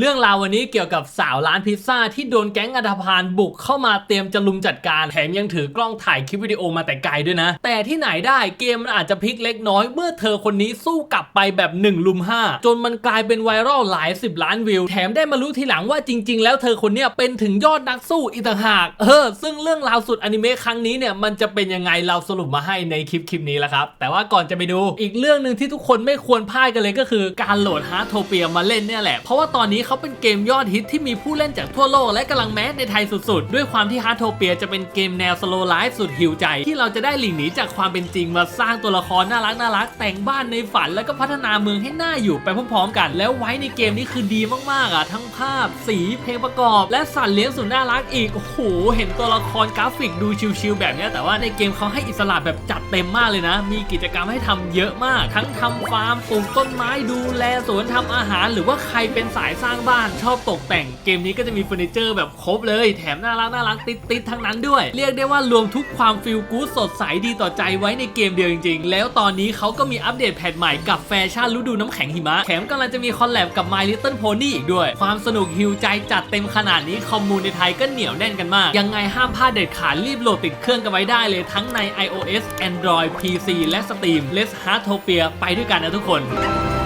เรื่องราววันนี้เกี่ยวกับสาวร้านพิซซ่าที่โดนแก๊งอันธพาลบุกเข้ามาเตรียมจะลุมจัดการแถมยังถือกล้องถ่ายคลิปวิดีโอมาแต่ไกลด้วยนะ แต่ที่ไหนได้เกมมันอาจจะพลิกเล็กน้อยเมื่อเธอคนนี้สู้กลับไปแบบ1ลุม5 จนมันกลายเป็นไวรัลหลายสิบล้านวิว แถมได้มารู้ทีหลังว่าจริง ๆ แล้วเธอคนเนี้ยเป็นถึงยอดนักสู้อีกต่างหากเออซึ่งเรื่องราวสุดอนิเมะครั้งนี้เนี่ยมันจะเป็นยังไงเราสรุปมาให้ในคลิปคลิปนี้แหละครับแต่ว่าก่อนจะไปดูอีกเรื่องหนึ่งที่ทุกคนไม่ควรพลาดกันเลยก็คือการโหลดฮาร์ t โทเปียมาเล่นเนี่ยแหละเพราะว่าตอนนี้เขาเป็นเกมยอดฮิตที่มีผู้เล่นจากทั่วโลกและกำลังแมสในไทยสุดๆ ด้วยความที่ฮาร์ t โทเปียจะเป็นเกมแนวสโลไลฟ์สุดหิวใจ ที่เราจะได้หลีกหนีจากความเป็นจริงมาสร้างตัวละครน่ารักน่ารักแต่งบ้านในฝันแล้วก็พัฒนาเมืองให้น่าอยู่ไปพร้อมๆ กัน แล้วไว้ในเกมนี้คือดีมากๆอะทั้งภาพ สีเพลงประกอบ และสัตว์เลี้ยงสุดน่ารักอีกโอ้โหเห็นตัวละครกราฟิกดูชิลๆแบบเนี้ยแต่ว่าในเกมเขาให้อิสระแบบจัดเต็มมากเลยนะ มีกิจกรรมให้ทำเยอะมาก ทั้งทำฟาร์มปลูกต้นไม้ดูแลสวนทำอาหาร หรือว่าใครเป็นสายสร้างบ้านชอบตกแต่งเกมนี้ก็จะมีเฟอร์นิเจอร์แบบครบเลย แถมน่ารักน่ารักติดติดๆทั้งนั้นด้วย เรียกได้ว่ารวมทุกความฟิลกู๊ดสดใสดีต่อใจไว้ในเกมเดียวจริง ๆ แล้วตอนนี้เขาก็มีอัปเดตแพทใหม่กับแฟชั่นฤดูน้ำแข็งหิมะแถมกำลังจะมีคอลแลบกับ My Little Pony อีกด้วย ความสนุกฮิวใจจัดเต็มขนาดนี้คอมมูนในไทยก็เหนียวแน่นกันมาก ยังไงห้ามพลาดเด็ดขาดรีบโหลดติดเครื่องกันไว้ได้เลยทั้งใน iOS Android PC และ Steam Let's Heartopia ไปด้วยกันนะทุกคน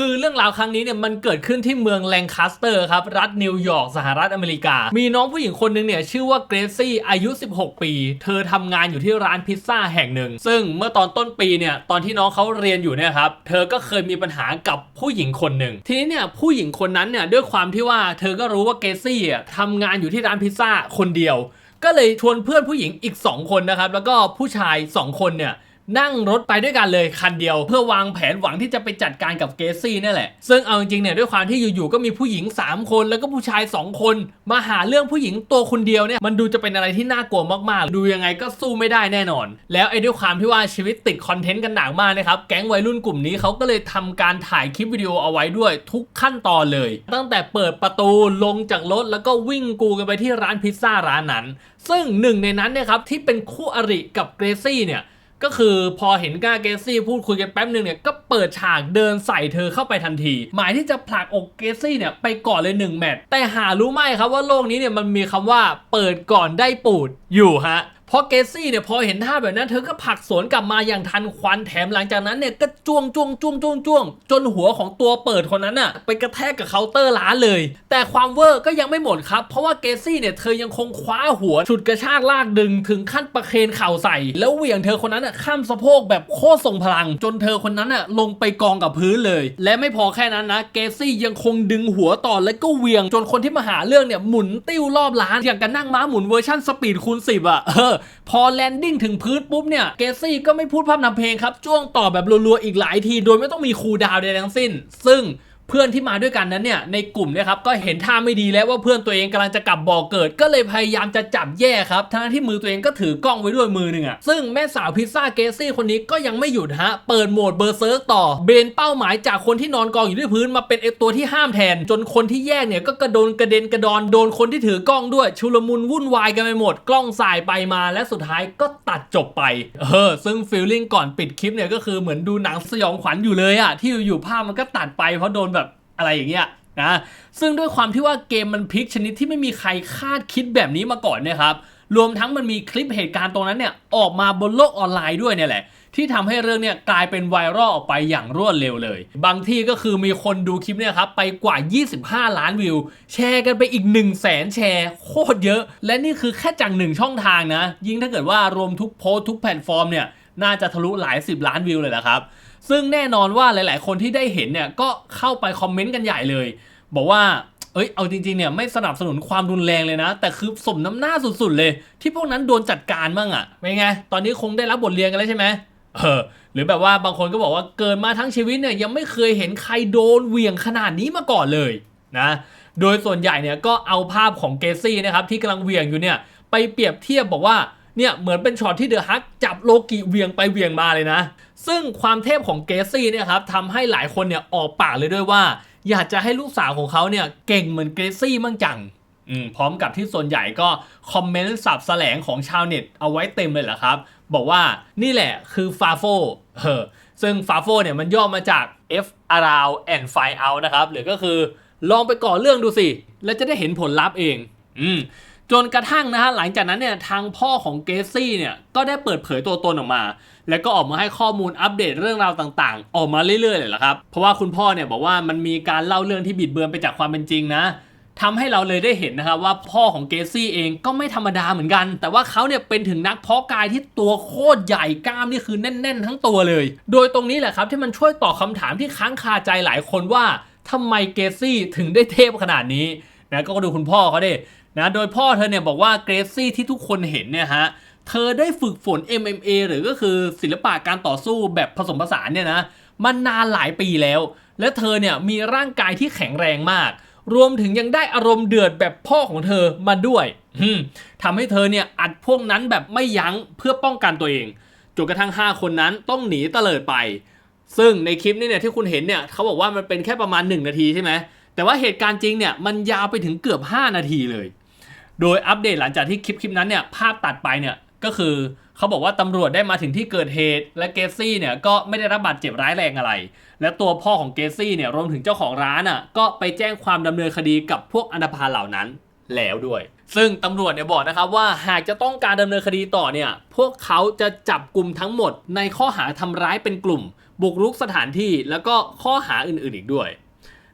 คือเรื่องราวครั้งนี้เนี่ยมันเกิดขึ้นที่เมืองแลงคาสเตอร์ครับ รัฐนิวยอร์กสหรัฐอเมริกา มีน้องผู้หญิงคนหนึ่งเนี่ยชื่อว่าเกรซี่อายุ 16 ปี เธอทำงานอยู่ที่ร้านพิซซ่าแห่งหนึ่ง ซึ่งเมื่อตอนต้นปีเนี่ยตอนที่น้องเขาเรียนอยู่เนี่ยครับเธอก็เคยมีปัญหากับผู้หญิงคนหนึ่งทีนี้เนี่ยผู้หญิงคนนั้นเนี่ยด้วยความที่ว่าเธอก็รู้ว่าเกรซี่อะทำงานอยู่ที่ร้านพิซซ่าคนเดียว ก็เลยชวนเพื่อนผู้หญิงอีก 2 คนนะครับแล้วก็ผู้ชาย 2 คนเนี่ย นั่งรถไปด้วยกันเลยคันเดียว เพื่อวางแผนหวังที่จะไปจัดการกับเกซี่นี่แหละ ซึ่งเอาจริงๆเนี่ยด้วยความที่อยู่ๆก็มีผู้หญิง 3 คนแล้วก็ผู้ชาย 2 คน มาหาเรื่องผู้หญิงตัวคนเดียวเนี่ยมันดูจะเป็นอะไรที่น่ากลัวมากๆ ดูยังไงก็สู้ไม่ได้แน่นอน แล้วไอ้ด้วยความที่ว่าชีวิตติดคอนเทนต์กันหนักมากนะครับแก๊งวัยรุ่นกลุ่มนี้เขาก็เลยทำการถ่ายคลิปวิดีโอเอาไว้ด้วยทุกขั้นตอนเลย ตั้งแต่เปิดประตูลงจากรถแล้วก็วิ่งกูกันไปที่ร้านพิซซ่าร้านนั้น ซึ่งหนึ่งในนั้นเนี่ยครับที่เป็นคู่อริกับเกรซี่เนี่ย ก็คือพอเห็นกาเกซี่พูดคุยกันแป๊บหนึ่งเนี่ยก็เปิดฉากเดินใส่เธอเข้าไปทันที หมายที่จะผลักอกเกซี่เนี่ยไปก่อนเลยหนึ่งแมตช์แต่หารู้ไหมครับว่าโลกนี้เนี่ยมันมีคำว่าเปิดก่อนได้ปูดอยู่ฮะ พราะเกซี่เนี่ยพอเห็นท่าแบบนั้น เธอก็ผลักสวนกลับมาอย่างทันควันแถมหลังจากนั้นเนี่ยก็จ้วงจ้วงจ้วงจ้วงจ้วงจนหัวของตัวเปิดคนนั้นน่ะไปกระแทกกับเคาน์เตอร์ร้านเลย แต่ความเวอร์ก็ยังไม่หมดครับ เพราะว่าเกซี่เนี่ยเธอยังคงคว้าหัวฉุดกระชากลากดึงถึงขั้นประเคนเข่าใส่ แล้วเหวี่ยงเธอคนนั้นน่ะข้ามสะโพกแบบโคตรทรงพลัง จนเธอคนนั้นน่ะลงไปกองกับพื้นเลย และไม่พอแค่นั้นนะเกซี่ยังคงดึงหัวต่อแล้วก็เหวี่ยง จนคนที่มาหาเรื่องเนี่ยหมุนติ้วรอบร้านอย่างกันนั่งม้าหมุนเวอร์ชั่นสปีดคูณ10อะเออพอแลนดิ้งถึงพื้นปุ๊บเนี่ยเกซี่ก็ไม่พูดพร่ำทำเพลงครับจ้วงต่อแบบรัวๆอีกหลายที โดยไม่ต้องมีคูลดาวใดทั้งสิ้น ซึ่ง เพื่อนที่มาด้วยกันนั้นเนี่ยในกลุ่มเนี่ยครับก็เห็นท่าไม่ดีแล้วว่าเพื่อนตัวเองกำลังจะกลับบ่อเกิด ก็เลยพยายามจะจับแย่ครับทั้งที่มือตัวเองก็ถือกล้องไว้ด้วยมือหนึ่งอะซึ่งแม่สาวพิซซ่าเกซี่คนนี้ก็ยังไม่หยุดฮะเปิดโหมดเบอร์เซิร์กต่อเบนเป้าหมายจากคนที่นอนกองอยู่ที่พื้นมาเป็นไอตัวที่ห้ามแทน จนคนที่แยกเนี่ยก็กระโดนกระเด็นกระดอนโดนคนที่ถือกล้องด้วยชุลมุนวุ่นวายกันไปหมด กล้องสายไปมาและสุดท้ายก็ตัดจบไปเออซึ่งฟีลลิ่งก่อนปิดคลิปเนี่ยก็คือเหมือนดูหนังสยองขวัญอยู่เลยอะที่อยู่ๆภาพมันก็ตัดไปเพราะโดน อะไรอย่างเงี้ยนะซึ่งด้วยความที่ว่าเกมมันพลิกชนิดที่ไม่มีใครคาดคิดแบบนี้มาก่อนเนะครับรวมทั้งมันมีคลิปเหตุการณ์ตรงนั้นเนี่ยออกมาบนโลกออนไลน์ด้วยเนี่ยแหละ ที่ทำให้เรื่องเนี่ยกลายเป็นไวรัลออกไปอย่างรวดเร็วเลย บางที่ก็คือมีคนดูคลิปเนี่ยครับไปกว่า 25 ล้านวิว แชร์กันไปอีก 1 0 0 0 0แสนแชร์โคตรเยอะ และนี่คือแค่จากหนึ่งช่องทางนะ ยิ่งถ้าเกิดว่ารวมทุกโพสทุกแพลตฟอร์มเนี่ยน่าจะทะลุหลายสิบล้านวิวเลยนะครับ ซึ่งแน่นอนว่าหลาย ๆ คนที่ได้เห็นเนี่ยก็เข้าไปคอมเมนต์กันใหญ่เลย บอกว่าเอ้ยเอาจริง ๆ เนี่ยไม่สนับสนุนความรุนแรงเลยนะ แต่คือสมน้ำหน้าสุด ๆ เลย ที่พวกนั้นโดนจัดการบ้างอะเป็นไง ตอนนี้คงได้รับบทเรียนกันแล้วใช่ไหมเออหรือแบบว่าบางคนก็บอกว่าเกิดมาทั้งชีวิตเนี่ยยังไม่เคยเห็นใครโดนเหวี่ยงขนาดนี้มาก่อนเลยนะโดยส่วนใหญ่เนี่ยก็เอาภาพของเกซี่นะครับที่กำลังเหวี่ยงอยู่เนี่ยไปเปรียบเทียบบอกว่า เนี่ยเหมือนเป็นช็อตที่เดอะฮักจับโลกิเวียงไปเวียงมาเลยนะ ซึ่งความเทพของเกซี่เนี่ยครับทำให้หลายคนเนี่ยออกปากเลยด้วยว่า อยากจะให้ลูกสาวของเขาเนี่ยเก่งเหมือนเกรซี่มั่งจังพร้อมกับที่ส่วนใหญ่ก็คอมเมนต์สับแสลงของชาวเน็ตเอาไว้เต็มเลยแหละครับ บอกว่านี่แหละคือฟาโฟเออซึ่ง FAFO เนี่ยมันย่อมาจาก F around and find out นะครับหรือก็คือลองไปก่อเรื่องดูสิ แล้วจะได้เห็นผลลัพธ์เอง อืม จนกระทั่งนะฮะหลังจากนั้นเนี่ยทางพ่อของเกซี่เนี่ยก็ได้เปิดเผยตัวตนออกมา แล้วก็ออกมาให้ข้อมูลอัปเดตเรื่องราวต่างๆ ออกมาเรื่อยๆเลยละครับเพราะว่าคุณพ่อเนี่ยบอกว่ามันมีการเล่าเรื่องที่บิดเบือนไปจากความเป็นจริงนะทำให้เราเลยได้เห็นนะครับว่าพ่อของเกซี่เองก็ไม่ธรรมดาเหมือนกัน แต่ว่าเขาเนี่ยเป็นถึงนักเพาะกายที่ตัวโคตรใหญ่กล้ามนี่คือแน่น ๆ ทั้งตัวเลย โดยตรงนี้แหละครับที่มันช่วยตอบคำถามที่ค้างคาใจหลายคนว่าทำไมเกซี่ถึงได้เทพขนาดนี้นะก็ดูคุณพ่อเขาดิ นะโดยพ่อเธอเนี่ยบอกว่าเกรซี่ที่ทุกคนเห็นเนี่ยฮะเธอได้ฝึกฝน MMA หรือก็คือศิลปะการต่อสู้แบบผสมผสานเนี่ยนะมันนานหลายปีแล้ว และเธอเนี่ยมีร่างกายที่แข็งแรงมาก รวมถึงยังได้อารมณ์เดือดแบบพ่อของเธอมาด้วยทำให้เธอเนี่ยอัดพวกนั้นแบบไม่ยั้งเพื่อป้องกันตัวเองจนกระทั่ง 5 คนนั้นต้องหนีเตลิดไป ซึ่งในคลิปนี้เนี่ยที่คุณเห็นเนี่ยเขาบอกว่ามันเป็นแค่ประมาณ 1 นาทีใช่ไหมแต่ว่าเหตุการณ์จริงเนี่ยมันยาวไปถึงเกือบ 5 นาทีเลย โดยอัปเดตหลังจากที่คลิปคลิปนั้นเนี่ยภาพตัดไปเนี่ยก็คือเขาบอกว่าตำรวจได้มาถึงที่เกิดเหตุ และเกซี่เนี่ยก็ไม่ได้รับบาดเจ็บร้ายแรงอะไร และตัวพ่อของเกซี่เนี่ยรวมถึงเจ้าของร้านอะก็ไปแจ้งความดำเนินคดีกับพวกอันธพาลเหล่านั้นแล้วด้วย ซึ่งตำรวจเนี่ยบอกนะครับว่าหากจะต้องการดำเนินคดีต่อเนี่ยพวกเขาจะจับกลุ่มทั้งหมด ในข้อหาทำร้ายเป็นกลุ่ม บุกรุกสถานที่แล้วก็ข้อหาอื่นๆอีกด้วย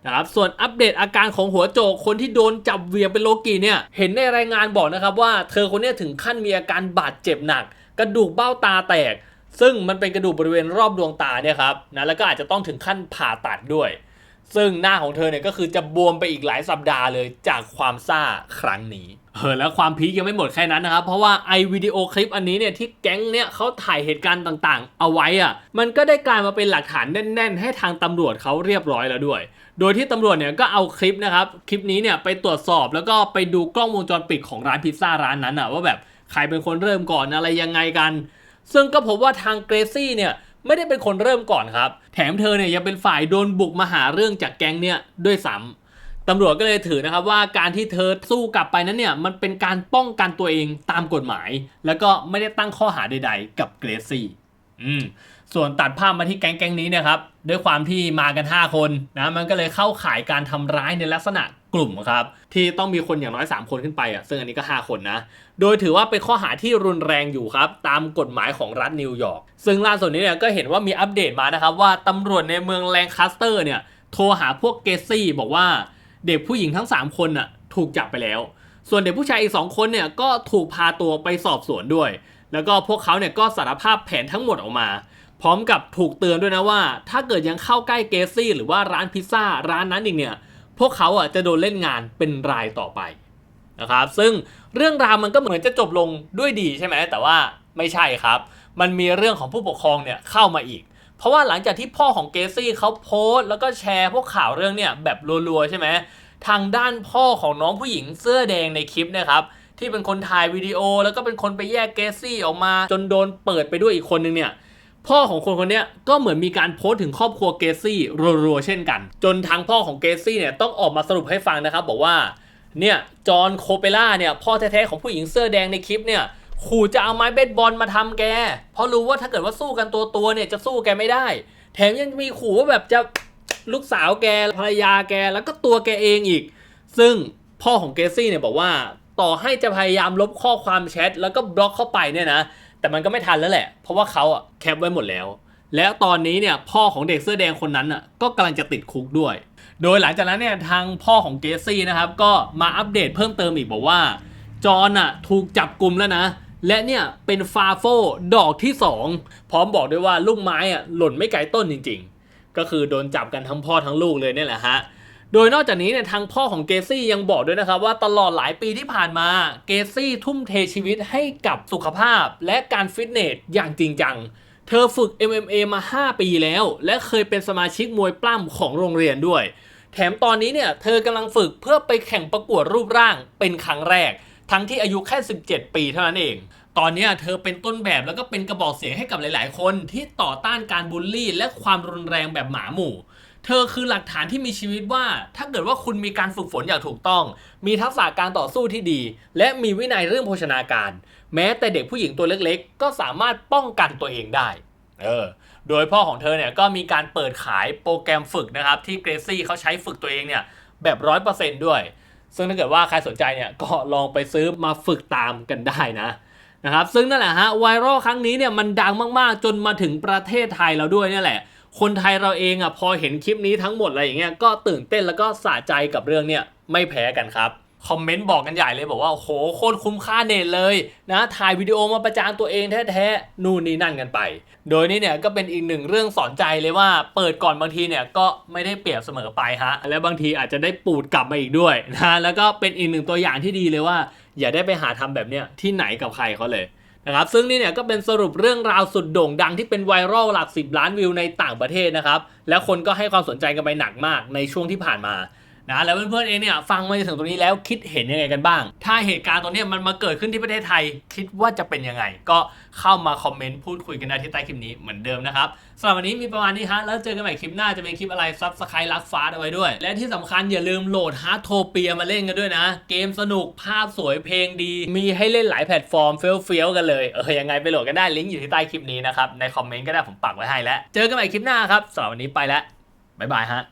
นะครับส่วนอัปเดตอาการของหัวโจกคนที่โดนจับเวียงเป็นโลกีเนี่ยเห็นในรายงานบอกนะครับว่าเธอคนนี้ถึงขั้นมีอาการบาดเจ็บหนัก กระดูกเบ้าตาแตก ซึ่งมันเป็นกระดูกบริเวณรอบดวงตาเนี่ยครับนะแล้วก็อาจจะต้องถึงขั้นผ่าตัดด้วย ซึ่งหน้าของเธอเนี่ยก็คือจะบวมไปอีกหลายสัปดาห์เลยจากความซ่าครั้งนี้ เออแล้วความพีคยังไม่หมดแค่นั้นนะครับ เพราะว่าไอวิดีโอคลิปอันนี้เนี่ยที่แก๊งเนี่ยเขาถ่ายเหตุการณ์ต่างๆ เอาไว้อะมันก็ได้กลายมาเป็นหลักฐานแน่น ๆ ให้ทางตำรวจเขาเรียบร้อยแล้วด้วย โดยที่ตำรวจเนี่ยก็เอาคลิปนะครับคลิปนี้เนี่ยไปตรวจสอบแล้วก็ไปดูกล้องวงจรปิดของร้านพิซซ่าร้านนั้นอะว่าแบบใครเป็นคนเริ่มก่อนอะไรยังไงกัน ซึ่งก็พบว่าทางเกรซี่เนี่ยไม่ได้เป็นคนเริ่มก่อนครับ แถมเธอเนี่ยยังเป็นฝ่ายโดนบุกมาหาเรื่องจากแก๊งเนี่ยด้วยซ้ำ ตำรวจก็เลยถือนะครับว่าการที่เธอสู้กลับไปนั้นเนี่ยมันเป็นการป้องกันตัวเองตามกฎหมาย แล้วก็ไม่ได้ตั้งข้อหาใด ๆ กับเกรซี่อืมส่วนตัดภาพมาที่แก๊งแก๊งนี้เนะครับด้วยความที่มากัน 5 คนนะมันก็เลยเข้าข่ายการทำร้ายในลักษณะกลุ่มครับที่ต้องมีคนอย่างน้อย 3 คนขึ้นไปอะซึ่งอันนี้ก็ 5 คนนะ โดยถือว่าเป็นข้อหาที่รุนแรงอยู่ครับ ตามกฎหมายของรัฐนิวยอร์กซึ่งล่าสุดนี้เนี่ยก็เห็นว่ามีอัปเดตมานะครับว่าตำรวจในเมืองแลงคาสเตอร์เนี่ยโทรหาพวกเกซี่บอกว่า เด็กผู้หญิงทั้ง 3 คนน่ะถูกจับไปแล้ว ส่วนเด็กผู้ชายอีก 2 คนเนี่ยก็ถูกพาตัวไปสอบสวนด้วย แล้วก็พวกเขาเนี่ยก็สารภาพแผนทั้งหมดออกมา พร้อมกับถูกเตือนด้วยนะว่า ถ้าเกิดยังเข้าใกล้เกซี่ หรือว่าร้านพิซซ่าร้านนั้นอีกเนี่ยพวกเขาอะจะโดนเล่นงานเป็นรายต่อไปนะครับซึ่งเรื่องราวมันก็เหมือนจะจบลงด้วยดีใช่ไหมแต่ว่าไม่ใช่ครับ มันมีเรื่องของผู้ปกครองเนี่ยเข้ามาอีก เพราะว่าหลังจากที่พ่อของเกสซี่เขาโพสต์แล้วก็แชร์พวกข่าวเรื่องเนี่ยแบบรัวๆใช่ไหมทางด้านพ่อของน้องผู้หญิงเสื้อแดงในคลิปเนะครับที่เป็นคนถ่ายวิดีโอ แล้วก็เป็นคนไปแยกเกสซี่ออกมา จนโดนเปิดไปด้วยอีกคนนึงเนี่ยพ่อของคนคนนี้ก็เหมือนมีการโพสต์ถึงครอบครัวเกสซี่รัวๆเช่นกัน จนทางพ่อของเกสซี่เนี่ยต้องออกมาสรุปให้ฟังนะครับ บอกว่าเนี่ยจอห์นโคเปล่าเนี่ยพ่อแท้ๆของผู้หญิงเสื้อแดงในคลิปเนี่ย ขู่จะเอาไม้เบสบอลมาทำแก เพราะรู้ว่าถ้าเกิดว่าสู้กันตัวตัวๆเนี่ยจะสู้แกไม่ได้ แถมยังมีขู่ว่าแบบจะลูกสาวแกภรรยาแกแล้วก็ตัวแกเองอีก ซึ่งพ่อของเกซี่เนี่ยบอกว่าต่อให้จะพยายามลบข้อความแชทแล้วก็บล็อกเข้าไปเนี่ยนะ แต่มันก็ไม่ทันแล้วแหละ เพราะว่าเขาอะแคปไว้หมดแล้ว แล้วตอนนี้เนี่ยพ่อของเด็กเสื้อแดงคนนั้นอะก็กำลังจะติดคุกด้วย โดยหลังจากนั้นเนี่ยทางพ่อของเกซี่นะครับก็มาอัปเดตเพิ่มเติมอีกบอกว่าจอห์นอะถูกจับกลุ่มแล้วนะ และเนี่ยเป็นฟาโฟดอกที่ 2 พร้อมบอกด้วยว่าลูกไม้อะหล่นไม่ไกลต้นจริง ๆ ก็คือโดนจับกันทั้งพ่อทั้งลูกเลยเนี่ยแหละฮะโดยนอกจากนี้เนี่ยทางพ่อของเกซี่ยังบอกด้วยนะครับว่าตลอดหลายปีที่ผ่านมาเกซี่ทุ่มเทชีวิตให้กับสุขภาพและการฟิตเนสอย่างจริงจัง เธอฝึก MMA มา 5 ปีแล้ว และเคยเป็นสมาชิกมวยปล้ำของโรงเรียนด้วย แถมตอนนี้เนี่ยเธอกำลังฝึกเพื่อไปแข่งประกวดรูปร่างเป็นครั้งแรก ทั้งที่อายุแค่ 17 ปีเท่านั้นเอง ตอนนี้เธอเป็นต้นแบบแล้วก็เป็นกระบอกเสียงให้กับหลาย ๆ คนที่ต่อต้านการบูลลี่ และความรุนแรงแบบหมาหมู่ เธอคือหลักฐานที่มีชีวิตว่า ถ้าเกิดว่าคุณมีการฝึกฝนอย่างถูกต้อง มีทักษะการต่อสู้ที่ดี และมีวินัยเรื่องโภชนาการ แม้แต่เด็กผู้หญิงตัวเล็ก ๆ ก็สามารถป้องกันตัวเองได้ เออโดยพ่อของเธอเนี่ยก็มีการเปิดขายโปรแกรมฝึกนะครับที่เกรซี่เขาใช้ฝึกตัวเองเนี่ยแบบร้อยเปอร์เซนต์ด้วย ซึ่งถ้าเกิดว่าใครสนใจเนี่ยก็ลองไปซื้อมาฝึกตามกันได้นะนะครับซึ่งนั่นแหละฮะไวรัลครั้งนี้เนี่ยมันดังมากๆ จนมาถึงประเทศไทยเราด้วยเนี่ยแหละ คนไทยเราเองอะพอเห็นคลิปนี้ทั้งหมดอะไรอย่างเงี้ยก็ตื่นเต้นแล้วก็สะใจกับเรื่องเนี่ยไม่แพ้กันครับ คอมเมนต์บอกกันใหญ่เลยบอกว่าโหโคตรคุ้มค่าเน็ตเลยนะถ่ายวิดีโอมาประจานตัวเองแท้ๆนู่นนี่นั่นกันไป โดยนี่เนี่ยก็เป็นอีกหนึ่งเรื่องสอนใจเลยว่าเปิดก่อนบางทีเนี่ยก็ไม่ได้เปรียบเสมอไปฮะและบางทีอาจจะได้ปูดกลับมาอีกด้วยนะแล้วก็เป็นอีกหนึ่งตัวอย่างที่ดีเลยว่า อย่าได้ไปหาทำแบบเนี้ยที่ไหนกับใครเขาเลยนะครับซึ่งนี่เนี่ยก็เป็นสรุปเรื่องราวสุดโด่งดังที่เป็นไวรัลหลัก 10 ล้านวิวในต่างประเทศนะครับ แล้วคนก็ให้ความสนใจกันไปหนักมากในช่วงที่ผ่านมา นะแล้วเพื่อนๆเองเนี่ยฟังมาจนถึงตรงนี้แล้วคิดเห็นยังไงกันบ้าง ถ้าเหตุการณ์ตรงนี้มันมาเกิดขึ้นที่ประเทศไทย คิดว่าจะเป็นยังไง ก็เข้ามาคอมเมนต์พูดคุยกันได้ที่ใต้คลิปนี้เหมือนเดิมนะครับสำหรับวันนี้มีประมาณนี้ฮะแล้วเจอกันใหม่คลิปหน้าจะเป็นคลิปอะไรซับสไครต์รักฟ้าเอาไว้ด้วย และที่สำคัญอย่าลืมโหลดฮาร์ดโทเปียมาเล่นกันด้วยนะ เกมสนุกภาพสวยเพลงดี มีให้เล่นหลายแพลตฟอร์มเฟี้ยวๆกันเลยเออยังไงไปโหลดกันได้ลิงก์อยู่ที่ใต้คลิปนี้นะครับในคอมเมนต์ก็ได้ผมปักไว้ให้แล้วเจอกันใหม่คลิปหน้าครับสำหรับวันนี้ไปแล้วบ๊ายบายฮะ